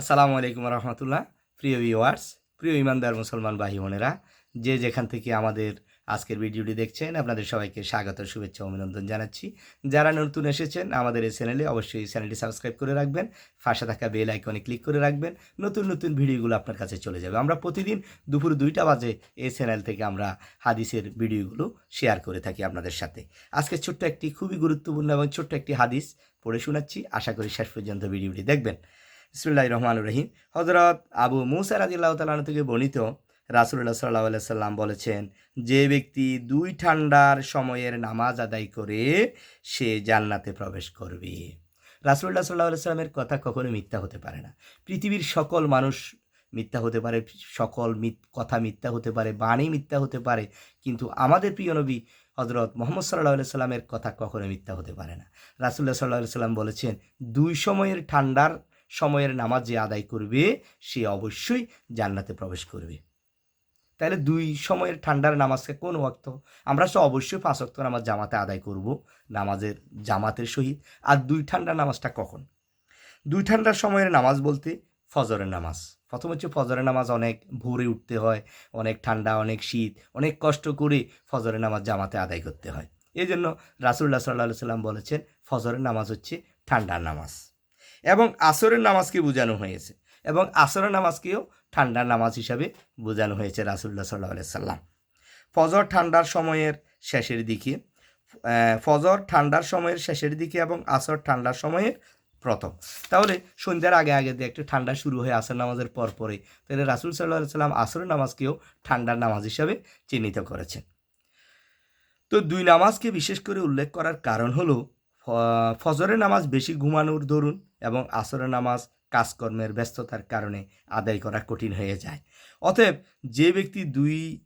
আসসালামু আলাইকুম রহমতুল্লাহ। প্রিয় ভিউয়ার্স প্রিয় ইমানদার মুসলমান ভাই বোনেরা, যে যেখান থেকে আমাদের আজকের ভিডিওটি দেখছেন, আপনাদের সবাইকে স্বাগত, শুভেচ্ছা অভিনন্দন জানাচ্ছি। যারা নতুন এসেছেন, আমাদের এই চ্যানেলে অবশ্যই চ্যানেলটি সাবস্ক্রাইব করে রাখবেন, পাশে থাকা বেল আইকনে ক্লিক করে রাখবেন, নতুন নতুন ভিডিওগুলো আপনার কাছে চলে যাবে। আমরা প্রতিদিন দুপুর দুইটা বাজে এই চ্যানেল থেকে আমরা হাদিসের ভিডিওগুলো শেয়ার করে থাকি আপনাদের সাথে। আজকে ছোট্ট একটি, খুবই গুরুত্বপূর্ণ এবং ছোট্ট একটি হাদিস পড়ে শোনাচ্ছি। আশা করি শেষ পর্যন্ত ভিডিওটি দেখবেন। ইসমুল্লাহ রহমান রহিম। হজরত আবু মুসা রাজিল্লাহ তালন থেকে বর্ণিত রাসুল্লাহ সাল্লাহ সাল্লাম বলেছেন, যে ব্যক্তি দুই ঠান্ডার সময়ের নামাজ আদায় করে সে জান্নাতে প্রবেশ করবে। রাসুল্লাহ সাল্লাহ সাল্লামের কথা কখনো মিথ্যা হতে পারে না। পৃথিবীর সকল মানুষ মিথ্যা হতে পারে, সকল কথা মিথ্যা হতে পারে, বাণী মিথ্যা হতে পারে, কিন্তু আমাদের প্রিয় নবী হজরত মোহাম্মদ সাল্লাহ সাল্লামের কথা কখনো মিথ্যা হতে পারে না। রাসুল্লাহ সাল্লাহ সাল্লাম বলেছেন, দুই সময়ের ঠান্ডার সময়ের নামাজ যে আদায় করবে, সে অবশ্যই জান্নাতে প্রবেশ করবে। তাহলে দুই সময়ের ঠান্ডার নামাজকে কোন ওয়াক্ত? আমরা তো অবশ্যই পাঁচ ওয়াক্ত নামাজ জামাতে আদায় করব, নামাজের জামাতের সহিত। আর দুই ঠান্ডার নামাজটা কখন? দুই ঠান্ডার সময়ের নামাজ বলতে ফজরের নামাজ। প্রথম হচ্ছে ফজরের নামাজ অনেক ভোরে উঠতে হয়, অনেক ঠান্ডা, অনেক শীত, অনেক কষ্ট করে ফজরের নামাজ জামাতে আদায় করতে হয়। এই জন্য রাসুল্লাহ সাল্লাহ সাল্লাম বলেছেন, ফজরের নামাজ হচ্ছে ঠান্ডার নামাজ। এবং আসরের নামাজকে বোঝানো হয়েছে এবং আসরের নামাজকেও ঠান্ডার নামাজ হিসাবে বোঝানো হয়েছে রাসুল্লাহ সাল্লাহ সাল্লাম। ফজর ঠান্ডার সময়ের শেষের দিকে ফজর ঠান্ডার সময়ের শেষের দিকে এবং আসর ঠান্ডার সময়ের প্রথম। তাহলে সন্ধ্যার আগে আগে দিয়ে একটু ঠান্ডা শুরু হয়ে আসর নামাজের পর পরে তাহলে রাসুল সাল্লাহ সাল্লাম আসরের নামাজকেও ঠান্ডার নামাজ হিসাবে চিহ্নিত করেছেন। তো দুই নামাজকে বিশেষ করে উল্লেখ করার কারণ হলো ফজরের নামাজ বেশি ঘুমানোর দরুন এবং আসরের নামাজ কাজকর্মের ব্যস্ততার কারণে আদায় করা কঠিন হয়ে যায়। অতএব যে ব্যক্তি দুই,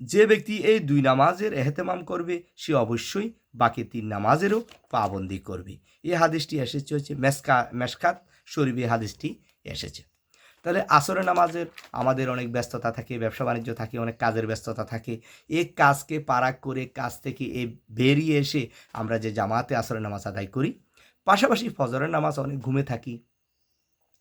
যে ব্যক্তি এই দুই নামাজের এহতেমাম করবে, সে অবশ্যই বাকি তিন নামাজেরও পাবন্দি করবে। এই হাদিসটি এসেছে হচ্ছে মেসকা, মেসকাত শরীফে হাদিসটি এসেছে। তাহলে আসরে নামাজের আমাদের অনেক ব্যস্ততা থাকে, ব্যবসা বাণিজ্য থাকে, অনেক কাজের ব্যস্ততা থাকে। এই কাজকে পারাক করে কাজ থেকে এ বেরিয়ে এসে আমরা যে জামাতে আসরে নামাজ আদায় করি, পাশাপাশি ফজরের নামাজ অনেক ঘুমে থাকি।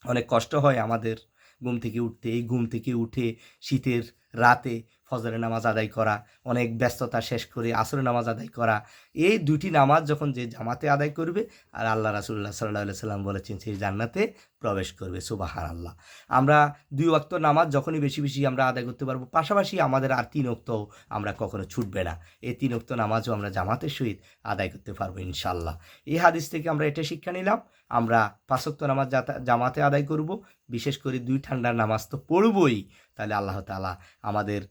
অনেক কষ্ট হয় আমাদের ঘুম থেকে উঠতে। এই ঘুম থেকে উঠে শীতের রাতে ফজরের নামাজ আদায় করা, অনেক ব্যস্ততা শেষ করে আসরের নামাজ আদায় করা, এই দুটি নামাজ যখন যে জামাতে আদায় করবে আর আল্লাহ রাসুল্লাহ সাল্লাহ সাল্লাম বলেছেন সেই জান্নাতে প্রবেশ করবে সুবাহান আল্লাহ আমরা দুই অক্ত নামাজ যখনই বেশি বেশি আমরা আদায় করতে পারব, পাশাপাশি আমাদের আর তিন অক্ত আমরা কখনো ছুটবে না। এই তিন অক্ত নামাজও আমরা জামাতের সহিত আদায় করতে পারব ইনশাল্লাহ এই হাদিস থেকে আমরা এটা শিক্ষা নিলাম, আমরা পাঁচক্ত নামাজ জামাতে আদায় করব, বিশেষ করে দুই ঠান্ডার নামাজ তো পড়বই। তাহলে আল্লাহ তালা আমাদের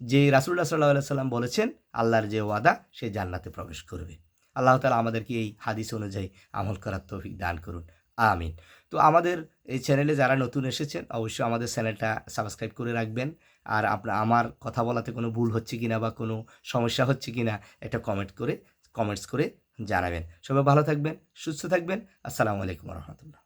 যে রাসুল্লাহ সাল্লাহ সাল্লাম বলেছেন, আল্লাহর যে ওয়াদা, সে জান্নাতে প্রবেশ করবে। আল্লাহ তালা আমাদেরকে এই হাদিস অনুযায়ী আমল করার তৌফিক দান করুন। আমিন। তো আমাদের এই চ্যানেলে যারা নতুন এসেছেন, অবশ্যই আমাদের চ্যানেলটা সাবস্ক্রাইব করে রাখবেন। আর আপনার আমার কথা বলাতে কোনো ভুল হচ্ছে কি না বা কোনো সমস্যা হচ্ছে কিনা, এটা কমেন্ট করে কমেন্টস করে জানাবেন। সবাই ভালো থাকবেন, সুস্থ থাকবেন। আসসালামু আলাইকুম রহমতুল্লাহ।